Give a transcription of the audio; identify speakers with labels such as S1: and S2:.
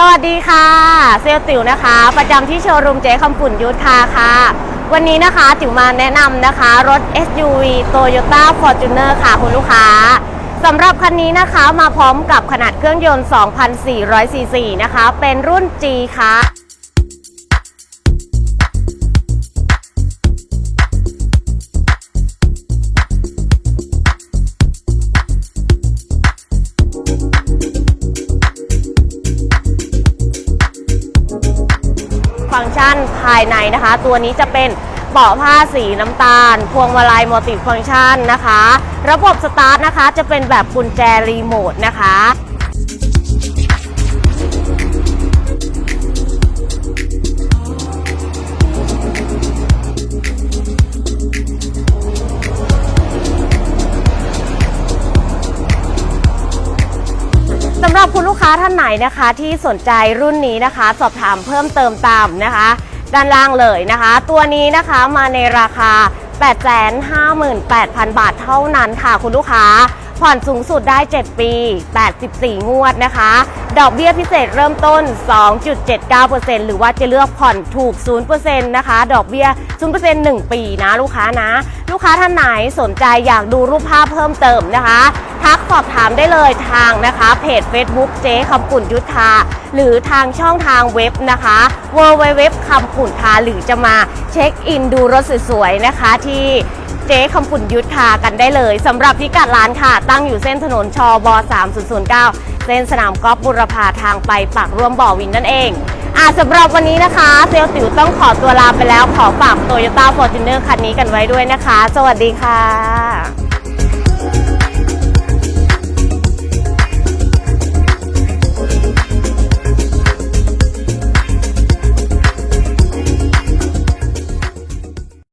S1: สวัสดีค่ะ เซลติ๋วนะคะ ประจำที่โชว์รูมเจ๊คำปุ่นยุทธาค่ะ วันนี้นะคะติ๋วมาแนะนำนะคะ รถ SUV Toyota Fortuner ค่ะคุณลูกค้าสำหรับคันนี้นะคะมาพร้อมกับขนาดเครื่องยนต์ 2,400cc นะคะ เป็นรุ่น G ค่ะ ฟังก์ชันภายในนะคะ ตัวนี้จะเป็นเบาะผ้าสีน้ำตาล พวงมาลัยมัลติฟังก์ชันนะคะ ระบบสตาร์ทนะคะจะเป็นแบบกุญแจรีโมทนะคะ หรับคุณลูกค้าท่านไหนนะคะ ที่สนใจรุ่นนี้นะคะ สอบถามเพิ่มเติมตามนะคะ ด้านล่างเลยนะคะ ตัวนี้นะคะมาในราคา 858,000 บาทเท่านั้นค่ะคุณลูกค้า ผ่อนสูงสุดได้ 7 ปี 84 งวดนะคะ ดอกเบี้ยพิเศษเริ่มต้น 2.79%หรือว่าจะเลือกผ่อนถูก 0%นะคะ ดอกเบี้ย 0% 1 ปีนะลูกค้านะ ลูกค้าท่านไหนสนใจอยากดูรูปภาพเพิ่มเติมนะคะ ทักสอบถามได้เลยทางนะคะ เพจ Facebook เจ๊คำปุ่นยุทธา หรือทางช่องทางเว็บนะคะ w w w คำปุ่นทาหรือจะมาเช็คอินดูรถสวยๆนะคะที่เจ๊คำปุ่นยุทธากันได้เลยสำหรับพิกัดร้านค่ะ ตั้งอยู่เส้นถนนชบ3009 เส้นสนามกอล์ฟบุรพาทางไปปากร่วมบ่อวินนั่นเองอะสำหรับวันนี้นะคะ เซลลติ๋วต้องขอตัวลาไปแล้วขอฝาก Toyota Fortuner คันนี้กันไว้ด้วยนะคะ สวัสดีค่ะ